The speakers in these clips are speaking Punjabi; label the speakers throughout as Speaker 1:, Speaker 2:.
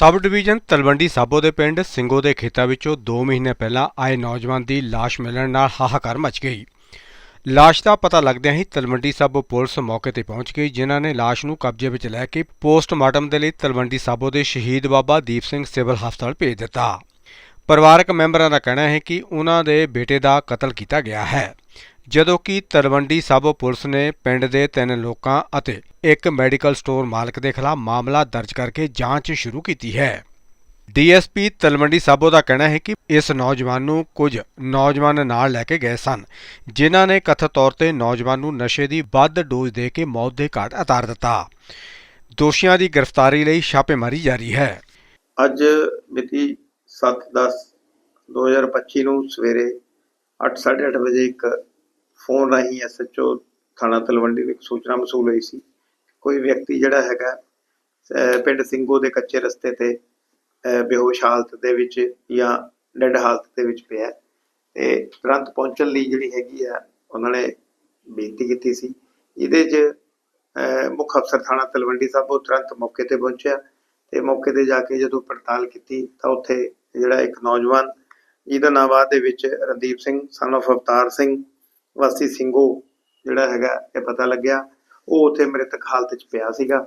Speaker 1: ਸਬ ਡਿਵੀਜ਼ਨ ਤਲਵੰਡੀ ਸਾਬੋ ਦੇ ਪਿੰਡ ਸਿੰਘੋ ਦੇ ਖੇਤਾਂ ਵਿੱਚੋਂ 2 ਮਹੀਨੇ ਪਹਿਲਾਂ ਆਏ ਨੌਜਵਾਨ ਦੀ ਲਾਸ਼ ਮਿਲਣ ਨਾਲ ਹਾਹਾਕਾਰ ਮਚ ਗਈ। ਲਾਸ਼ ਦਾ ਪਤਾ ਲੱਗਦਿਆਂ ਹੀ ਤਲਵੰਡੀ ਸਾਬੋ ਪੁਲਿਸ ਮੌਕੇ ਤੇ ਪਹੁੰਚ ਗਈ, ਜਿਨ੍ਹਾਂ ਨੇ ਲਾਸ਼ ਨੂੰ ਕਬਜ਼ੇ ਵਿੱਚ ਲੈ ਕੇ ਪੋਸਟਮਾਰਟਮ ਦੇ ਲਈ ਤਲਵੰਡੀ ਸਾਬੋ ਦੇ ਸ਼ਹੀਦ ਬਾਬਾ ਦੀਪ ਸਿੰਘ ਸਿਵਲ ਹਸਪਤਾਲ ਭੇਜ ਦਿੱਤਾ। ਪਰਿਵਾਰਕ ਮੈਂਬਰਾਂ ਦਾ ਕਹਿਣਾ ਹੈ ਕਿ ਉਹਨਾਂ ਦੇ ਬੇਟੇ ਦਾ ਕਤਲ ਕੀਤਾ ਗਿਆ ਹੈ। ਜਦੋਂ ਕਿ ਤਲਵੰਡੀ ਸਾਬੋ ਪੁਲਿਸ ਨੇ ਪਿੰਡ ਦੇ ਤਿੰਨ ਲੋਕਾਂ ਅਤੇ ਇੱਕ ਮੈਡੀਕਲ ਸਟੋਰ ਮਾਲਕ ਦੇ ਖਿਲਾਫ ਮਾਮਲਾ ਦਰਜ ਕਰਕੇ ਜਾਂਚ ਸ਼ੁਰੂ ਕੀਤੀ ਹੈ। ਡੀਐਸਪੀ ਤਲਵੰਡੀ ਸਾਬੋ ਦਾ ਕਹਿਣਾ ਹੈ ਕਿ ਇਸ ਨੌਜਵਾਨ ਨੂੰ ਕੁਝ ਨੌਜਵਾਨ ਨਾਲ ਲੈ ਕੇ ਗਏ ਸਨ, ਜਿਨ੍ਹਾਂ ਨੇ ਕਥਿਤ ਤੌਰ ਤੇ ਨੌਜਵਾਨ ਨੂੰ ਨਸ਼ੇ ਦੀ ਵੱਧ ਡੋਜ਼ ਦੇ ਕੇ ਮੌਤ ਦੇ ਘਾਟ ਉਤਾਰ ਦਿੱਤਾ। ਦੋਸ਼ੀਆਂ ਦੀ ਗ੍ਰਿਫਤਾਰੀ ਲਈ ਛਾਪੇਮਾਰੀ ਜਾਰੀ ਹੈ।
Speaker 2: ਅੱਜ ਮਿਤੀ 7/10/2025 ਨੂੰ ਸਵੇਰੇ 8:30 ਵਜੇ ਇੱਕ ਫੋਨ ਰਾਹੀਂ ਐਸਐਚਓ ਥਾਣਾ ਤਲਵੰਡੀ ਨੂੰ ਇੱਕ ਸੂਚਨਾ ਮਸੂਲ ਹੋਈ ਸੀ। ਕੋਈ ਵਿਅਕਤੀ ਜਿਹੜਾ ਹੈਗਾ ਪਿੰਡ ਸਿੰਘੋ ਦੇ ਕੱਚੇ ਰਸਤੇ ਤੇ ਬੇਹੋਸ਼ ਹਾਲਤ ਦੇ ਵਿੱਚ ਜਾਂ ਡੈਡ ਹਾਲਤ ਦੇ ਵਿੱਚ ਪਿਆ ਤੇ ਤੁਰੰਤ ਪਹੁੰਚਣ ਲਈ ਜਿਹੜੀ ਹੈਗੀ ਆ, ਉਹਨਾਂ ਨੇ ਬੇਨਤੀ ਕੀਤੀ ਸੀ। ਇਹਦੇ 'ਚ, ਅਹ ਮੁੱਖ ਅਫਸਰ ਥਾਣਾ ਤਲਵੰਡੀ ਸਾਹਿਬ ਉਹ ਤੁਰੰਤ ਮੌਕੇ ਤੇ ਪਹੁੰਚਿਆ ਤੇ ਮੌਕੇ ਤੇ ਜਾ ਕੇ ਜਦੋਂ ਪੜਤਾਲ ਕੀਤੀ ਤਾਂ ਉੱਥੇ ਜਿਹੜਾ ਇੱਕ ਨੌਜਵਾਨ, ਜਿਹਦਾ ਨਾਮ ਬਾਅਦ ਦੇ ਵਿੱਚ ਰਣਦੀਪ ਸਿੰਘ ਸਨ of ਅਵਤਾਰ ਸਿੰਘ ਵਾਸੀ ਸਿੰਘੋ ਜਿਹੜਾ ਹੈਗਾ ਇਹ ਪਤਾ ਲੱਗਿਆ। ਉਹ ਉੱਥੇ ਮ੍ਰਿਤਕ ਹਾਲਤ 'ਚ ਪਿਆ ਸੀਗਾ।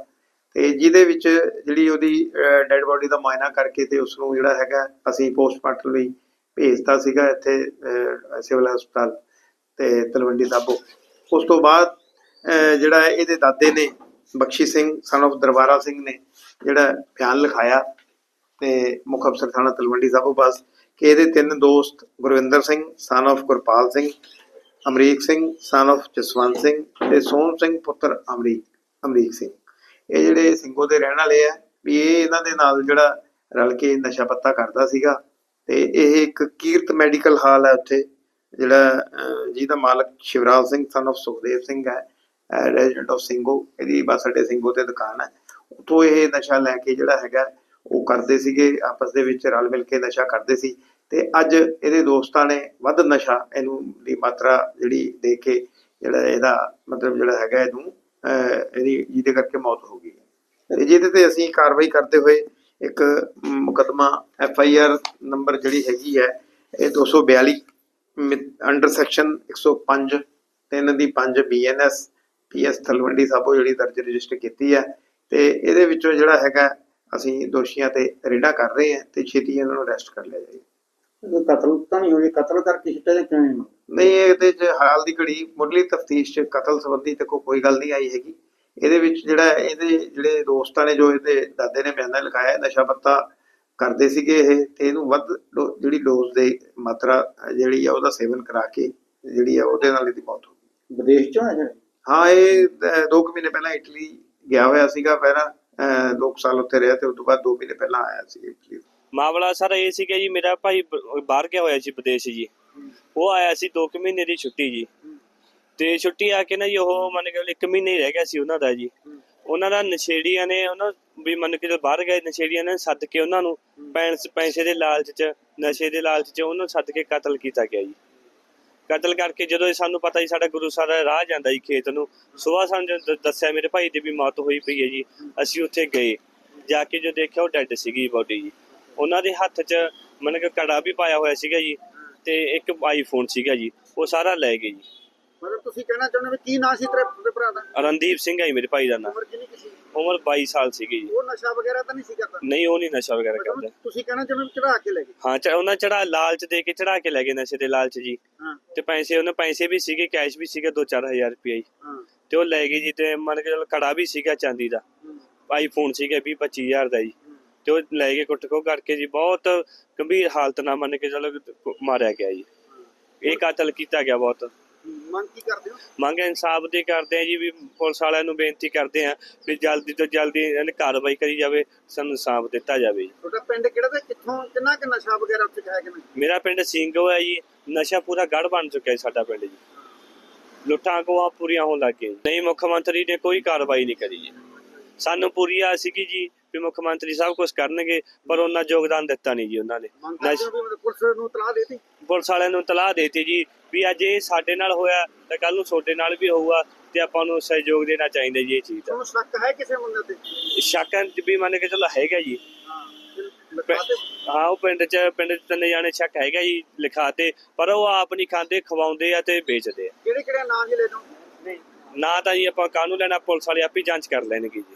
Speaker 2: ਤੇ ਜਿਹਦੇ ਵਿੱਚ ਜਿਹੜੀ ਉਹਦੀ ਡੈੱਡ ਬੋਡੀ ਦਾ ਮੁਆਇਨਾ ਕਰਕੇ ਤੇ ਉਸ ਨੂੰ ਜਿਹੜਾ ਹੈਗਾ ਅਸੀਂ ਪੋਸਟਮਾਰਟਮ ਲਈ ਭੇਜਤਾ ਸੀਗਾ ਇੱਥੇ ਸਿਵਲ ਹਸਪਤਾਲ ਤੇ ਤਲਵੰਡੀ ਸਾਬੋ। ਉਸ ਤੋਂ ਬਾਅਦ ਅਹ, ਜਿਹੜਾ ਇਹਦੇ ਦਾਦੇ ਨੇ ਬਖਸ਼ੀ ਸਿੰਘ ਸਨ ਆਫ਼ ਦਰਬਾਰਾ ਸਿੰਘ ਨੇ ਜਿਹੜਾ ਬਿਆਨ ਲਿਖਾਇਆ ਤੇ ਮੁੱਖ ਅਫਸਰ ਥਾਣਾ ਤਲਵੰਡੀ ਸਾਬੋ ਪਾਸ ਕਿ ਇਹਦੇ ਤਿੰਨ ਦੋਸਤ Gurwinder Singh son of Gurpal Singh Amrik Singh, son of Jaswant Singh ਤੇ ਸੋਹਣ ਸਿੰਘ ਪੁੱਤਰ ਅਮਰੀਕ ਅਮਰੀਕ ਸਿੰਘ। ਇਹ ਜਿਹੜੇ ਸਿੰਘੋ ਦੇ ਰਹਿਣ ਵਾਲੇ ਆ, ਵੀ ਇਹ ਇਹਨਾਂ ਦੇ ਨਾਲ ਜਿਹੜਾ ਰਲ ਕੇ ਨਸ਼ਾ ਪੱਤਾ ਕਰਦਾ ਸੀਗਾ ਤੇ ਇਹ ਇੱਕ ਕੀਰਤ ਮੈਡੀਕਲ ਹਾਲ ਹੈ ਉੱਥੇ, ਜਿਹੜਾ ਜਿਹਦਾ ਮਾਲਕ ਸ਼ਿਵਰਾਜ ਸਿੰਘ ਸਨ of ਸੁਖਦੇਵ ਸਿੰਘ ਹੈ ਰੈਜ਼ੀਡੈਂਟ ਆਫ ਸਿੰਘੋ, ਇਹਦੀ ਬੱਸ ਅੱਡੇ ਸਿੰਘੋ ਤੇ ਦੁਕਾਨ ਹੈ। ਉੱਥੋਂ ਇਹ ਨਸ਼ਾ ਲੈ ਕੇ ਜਿਹੜਾ ਹੈਗਾ, ਉਹ ਕਰਦੇ ਸੀਗੇ, ਆਪਸ ਦੇ ਵਿੱਚ ਰਲ ਮਿਲ ਕੇ ਨਸ਼ਾ ਕਰਦੇ ਸੀ। ਤੇ ਅੱਜ ਇਹਦੇ ਦੋਸਤਾਂ ਨੇ ਵੱਧ ਨਸ਼ਾ ਇਹਨੂੰ ਦੀ ਮਾਤਰਾ ਜਿਹੜੀ ਦੇ ਕੇ ਜਿਹੜਾ ਇਹਦਾ ਮਤਲਬ ਜਿਹੜਾ ਹੈਗਾ ਇਹਨੂੰ ਇਹਦੀ ਜਿਹਦੇ ਕਰਕੇ ਮੌਤ ਹੋ ਗਈ ਹੈ। ਤੇ ਜਿਹਦੇ ਤੇ ਅਸੀਂ ਕਾਰਵਾਈ ਕਰਦੇ ਹੋਏ ਇੱਕ ਮੁਕਦਮਾ ਐਫ ਆਈ ਆਰ ਨੰਬਰ ਜਿਹੜੀ ਹੈਗੀ ਹੈ, ਇਹ 242 ਅੰਡਰ ਸੈਕਸ਼ਨ 105 3 ਦੀ 5 ਬੀਐਨਐਸ ਪੀਐਸ ਥਲਵੰਡੀ ਸਾਬੋ ਜਿਹੜੀ ਦਰਜ ਰਜਿਸਟਰ ਕੀਤੀ ਹੈ। ਤੇ ਇਹਦੇ ਵਿੱਚੋਂ ਜਿਹੜਾ ਹੈਗਾ, ਅਸੀਂ ਦੋਸ਼ੀਆਂ ਤੇ ਰੇਡਾ ਕਰ ਰਹੇ ਹਾਂ ਤੇ ਛੇਤੀ ਇਹਨਾਂ ਨੂੰ ਅਰੈਸਟ ਕਰ ਲਿਆ ਜਾਏ
Speaker 3: ਕਤਲ ਤਾਂ ਨਹੀਂ ਹੋਈ ਕਤਲ ਕਰਕੇ ਸਿੱਟੇ ਦੇ ਕਿਉਂ ਨਹੀਂ
Speaker 2: ਇਹਦੇ ਚ ਹਾਲ ਦੀ ਘੜੀ ਮੁੱਢਲੀ ਤਫਤੀਸ਼ ਚ ਕਤਲ ਸੰਬੰਧੀ ਤੇ ਕੋਈ ਗੱਲ ਨਹੀਂ ਆਈ ਹੈਗੀ। ਇਹਦੇ ਵਿੱਚ ਜਿਹੜਾ ਇਹਦੇ ਜਿਹੜੇ ਦੋਸਤਾਂ ਨੇ ਜੋ ਇਹਦੇ ਦਾਦੇ ਨੇ ਬਿਆਨਾ ਲਿਖਾਇਆ ਨਸ਼ਾ ਪੱਤਾ ਕਰਦੇ ਸੀਗੇ ਇਹ ਤੇ ਇਹਨੂੰ ਵੱਧ ਜਿਹੜੀ ਡੋਜ਼ ਦੇ ਮਾਤਰਾ ਜਿਹੜੀ ਆ ਉਹਦਾ ਸੇਵਨ ਕਰਾ ਕੇ ਜਿਹੜੀ ਆ ਉਹਦੇ ਨਾਲ ਇਹਦੀ ਮੌਤ ਹੋ ਗਈ।
Speaker 3: ਵਿਦੇਸ਼ ਚੋਂ ਹੈ
Speaker 2: ਹਾਂ ਇਹ 2 ਮਹੀਨੇ ਪਹਿਲਾਂ ਇਟਲੀ ਗਿਆ ਹੋਇਆ ਸੀਗਾ ਪਹਿਲਾਂ 2 ਸਾਲ ਉੱਥੇ ਰਿਹਾ ਤੇ ਉਸ ਤੋਂ ਬਾਅਦ 2 ਮਹੀਨੇ ਪਹਿਲਾਂ ਆਇਆ ਸੀ ਇਟਲੀ।
Speaker 4: ਮਾਮਲਾ ਸਰ ਇਹ ਸੀਗਾ ਜੀ ਮੇਰਾ ਭਾਈ ਬ- ਬਾਹਰ ਗਿਆ ਹੋਇਆ ਸੀ ਵਿਦੇਸ਼ ਜੀ। ਉਹ ਆਇਆ ਸੀ 2 ਮਹੀਨੇ ਦੀ ਛੁੱਟੀ ਜੀ। ਤੇ ਛੁੱਟੀ ਆ ਕੇ ਨਾ ਜੀ ਉਹ ਮੰਨ ਕੇ 1 ਮਹੀਨੇ ਹੀ ਰਹਿ ਗਿਆ ਸੀ ਉਹਨਾਂ ਦਾ ਜੀ। ਉਹਨਾਂ ਦਾ ਨਸ਼ੇੜੀਆਂ ਨੇ ਉਹਨਾਂ ਵੀ ਮੰਨ ਕੇ ਜਦੋਂ ਬਾਹਰ ਗਏ, ਨਸ਼ੇੜੀਆਂ ਨੇ ਸੱਦ ਕੇ ਉਹਨਾਂ ਨੂੰ ਪੈਂਸ ਪੈਸੇ ਦੇ ਲਾਲਚ 'ਚ, ਨਸ਼ੇ ਦੇ ਲਾਲਚ 'ਚ ਉਹਨੂੰ ਸੱਦ ਕੇ ਕਤਲ ਕੀਤਾ ਗਿਆ ਜੀ। ਕਤਲ ਕਰਕੇ ਜਦੋਂ ਇਹ ਸਾਨੂੰ ਪਤਾ ਜੀ ਸਾਡਾ ਗੁਰੂ ਸਾਹਿਬ ਰਾਹ ਜਾਂਦਾ ਜੀ ਖੇਤ ਨੂੰ ਸਵੇਰ ਸਾਨੂੰ ਜਦੋਂ ਦੱਸਿਆ ਮੇਰੇ ਭਾਈ ਦੀ ਵੀ ਮੌਤ ਹੋਈ ਪਈ ਹੈ ਜੀ, ਅਸੀਂ ਉੱਥੇ ਗਏ। ਜਾ ਕੇ ਜੋ ਦੇਖਿਆ ਉਹ ਡੈੱਡ ਸੀਗੀ ਬੋਡੀ ਜੀ। ਉਹਨਾਂ ਦੇ ਹੱਥ 'ਚ ਮਨ ਕਿ ਕੜਾ ਵੀ ਪਾਇਆ ਹੋਇਆ ਸੀਗਾ ਜੀ ਤੇ ਇੱਕ ਆਈਫੋਨ ਸੀਗਾ ਜੀ ਉਹ ਸਾਰਾ ਲੈ ਗਏ ਜੀ।
Speaker 3: ਮਤਲਬ ਤੁਸੀਂ ਕਹਿਣਾ ਚਾਹੁੰਦੇ ਵੀ ਕੀ ਨਾਂ ਸੀ ਤੇਰੇ ਭਰਾ ਦਾ?
Speaker 4: ਰਣਦੀਪ ਸਿੰਘ ਹੈ ਜੀ ਮੇਰੇ ਭਾਈ ਦਾ ਨਾਮ
Speaker 3: ਉਮਰ ਕਿੰਨੀ ਕੁ ਸੀ?
Speaker 4: ਉਮਰ 22 ਸਾਲ ਸੀਗੀ ਜੀ।
Speaker 3: ਉਹ ਨਸ਼ਾ ਵਗੈਰਾ ਤਾਂ ਨਹੀਂ ਸੀ ਕਰਦਾ?
Speaker 4: ਨਹੀਂ ਉਹ ਨਹੀਂ ਨਸ਼ਾ ਵਗੈਰਾ ਕਰਦਾ।
Speaker 3: ਤੁਸੀਂ ਕਹਿਣਾ ਚਾਹੁੰਦੇ ਚੜਾ ਕੇ ਲੈ ਗਏ?
Speaker 4: ਹਾਂ ਚ- ਉਹਨਾਂ ਚੜਾ ਲਾਲਚ ਦੇ ਕੇ ਚੜਾ ਕੇ ਲੈ ਗਏ ਨਸ਼ੇ ਦੇ ਲਾਲਚ ਜੀ।
Speaker 3: ਹਾਂ।
Speaker 4: ਤੇ ਪੈਸੇ ਉਹਨਾਂ ਪੈਸੇ ਵੀ ਸੀਗੇ ਕੈਸ਼ ਵੀ ਸੀਗਾ 2-4000 ਰੁਪਏ ਜੀ।
Speaker 3: ਹਾਂ।
Speaker 4: ਤੇ ਉਹ ਲੈ ਗਏ ਜੀ ਤੇ ਮੰਨ ਕੇ ਚੱਲ ਕੜਾ ਵੀ ਸੀਗਾ ਚਾਂਦੀ ਦਾ।
Speaker 3: ਹੂੰ,
Speaker 4: ਆਈਫੋਨ ਸੀਗਾ 20-25000 ਦਾ ਜੀ। ਤੇ ਉਹ ਲੈ ਕੇ ਕੁੱਟ ਕੋ ਕਰਕੇ ਜੀ ਬਹੁਤ ਗੰਭੀਰ ਹਾਲਤ ਨਾਲ ਮੰਨ ਕੇ ਚੱਲੋ ਮਾਰਿਆ ਗਿਆ ਜੀ। ਇਹ ਕਤਲ ਕੀਤਾ ਗਿਆ ਬਹੁਤ।
Speaker 3: ਮੰਗ ਕੀ ਕਰਦੇ ਹੋ?
Speaker 4: ਮੰਗ ਇਨਸਾਫ ਦੀ ਕਰਦੇ ਆ ਜੀ ਵੀ ਪੁਲਿਸ ਵਾਲਿਆਂ ਨੂੰ ਬੇਨਤੀ ਕਰਦੇ ਆ ਵੀ ਜਲਦੀ ਤੋਂ ਜਲਦੀ ਇਹਨੇ ਕਾਰਵਾਈ ਕਰੀ ਜਾਵੇ ਸਾਨੂੰ ਇਨਸਾਫ ਦਿੱਤਾ ਜਾਵੇ ਜੀ।
Speaker 3: ਤੁਹਾਡਾ ਪਿੰਡ ਕਿਹੜਾ ਤੇ ਕਿੱਥੋਂ ਕਿੰਨਾ ਕਿ ਨਸ਼ਾ ਵਗੈਰਾ ਉੱਥੇ ਹੈ ਕਿ ਨਹੀਂ
Speaker 4: ਮੇਰਾ ਪਿੰਡ ਸਿੰਘੋ ਹੈ ਜੀ ਨਸ਼ਾ ਪੂਰਾ ਗੜ ਬਣ ਚੁੱਕਿਆ ਸਾਡਾ ਪਿੰਡ ਜੀ। ਲੁੱਟਾਂ ਖੋਹਾਂ ਪੂਰੀਆਂ ਹੋਣ ਲੱਗ ਗਈਆਂ ਨਹੀਂ ਮੁੱਖ ਮੰਤਰੀ ਨੇ ਕੋਈ ਕਾਰਵਾਈ ਨਹੀਂ ਕਰੀ ਜੀ। ਸਾਨੂੰ ਪੂਰੀ ਆ ਸੀਗੀ ਜੀ ਵੀ ਮੁੱਖ ਮੰਤਰੀ ਸਾਹਿਬ ਕੁਝ ਕਰਨਗੇ ਪਰ ਉਹਨਾਂ ਯੋਗਦਾਨ ਦਿੱਤਾ ਨਹੀਂ ਜੀ ਉਹਨਾਂ ਨੇ।
Speaker 3: ਪੁਲਿਸ ਨੂੰ ਤਲਾਹ ਦੇਤੀ?
Speaker 4: ਪੁਲਿਸ ਵਾਲਿਆਂ ਨੂੰ ਤਲਾਹ ਦੇਤੀ ਜੀ ਵੀ ਅੱਜ ਇਹ ਸਾਡੇ ਨਾਲ ਹੋਇਆ ਤੇ ਕੱਲ ਨੂੰ ਤੁਹਾਡੇ ਨਾਲ ਵੀ ਹੋਊਗਾ ਤੇ ਆਪਾਂ ਨੂੰ ਸਹਿਯੋਗ ਦੇਣਾ ਚਾਹੀਦਾ ਜੀ ਇਹ ਚੀਜ਼ ਦਾ।
Speaker 3: ਤੁਹਾਨੂੰ ਸ਼ੱਕ ਹੈ ਕਿਸੇ ਮੁੰਡੇ ਤੇ?
Speaker 4: ਵੀ ਮੰਨ ਕੇ ਚਲੋ ਹੈਗਾ ਜੀ।
Speaker 3: ਹਾਂ
Speaker 4: ਉਹ ਪਿੰਡ 'ਚ ਪਿੰਡ 'ਚ ਤਿੰਨੇ ਜਾਣੇ ਸ਼ੱਕ ਹੈਗਾ ਜੀ ਲਿਖਾਤੇ ਪਰ ਉਹ ਆਪ ਨਹੀਂ ਖਾਂਦੇ ਖਵਾਉਂਦੇ ਆ ਤੇ ਵੇਚਦੇ ਆ।
Speaker 3: ਕਿਹੜੇ ਕਿਹੜੇ ਨਾਮ ਜੀ ਲੈ ਜਾਓ
Speaker 4: ਨਾ ਤਾਂ ਜੀ ਆਪਾਂ ਕਾਹਨੂੰ ਲੈਣਾ ਪੁਲਿਸ ਵਾਲੇ ਆਪੇ ਜਾਂਚ ਕਰ ਲੈਣਗੇ ਜੀ।